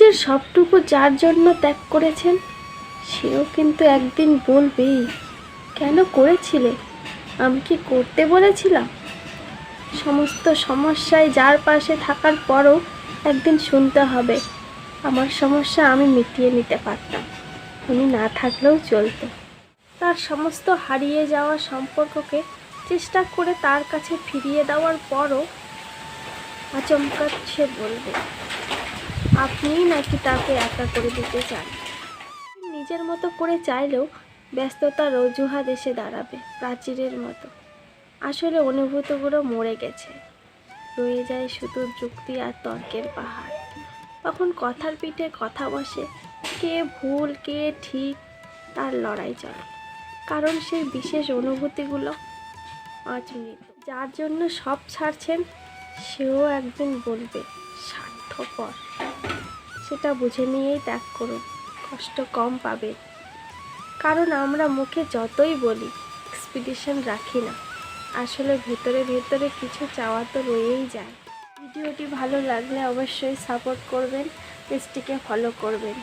নিজের সবটুকু যার জন্য ত্যাগ করেছেন, সেও কিন্তু একদিন বলবেই, কেন করেছিলে? আমি কি করতে বলেছিলাম? সমস্ত সমস্যায় যার পাশে থাকার পরও একদিন শুনতে হবে, আমার সমস্যা আমি মিটিয়ে নিতে পারতাম, উনি না থাকলেও চলতো। তার সমস্ত হারিয়ে যাওয়া সম্পর্ককে চেষ্টা করে তার কাছে ফিরিয়ে দেওয়ার পরও আচমকা সে বলবে আপনিই নাকি তাকে একা করে দিতে চান? নিজের মতো করে চাইলেও ব্যস্ততার অজুহাত এসে দাঁড়াবে প্রাচীরের মতো। আসলে অনুভূতিগুলো মরে গেছে। রয়ে যায় শুধু যুক্তি আর তর্কের পাহাড়। তখন কথার পিঠে কথা বসে কে ভুল, কে ঠিক তার লড়াই চলে। কারণ সেই বিশেষ অনুভূতিগুলো মৃত যার জন্য সব ছাড়ছেন, সেও একদিন বলবে, স্বার্থপর। সেটা বুঝে নিয়েই ত্যাগ করুন। কষ্ট কম পাবে কারণ আমরা মুখে যতই বলি এক্সপিডিশন রাখি না। আসলে ভেতরে ভেতরে কিছু চাওয়া তো রয়েই যায়। ভিডিওটি ভালো লাগলে অবশ্যই সাপোর্ট করবেন, পেজটিকে ফলো করবেন।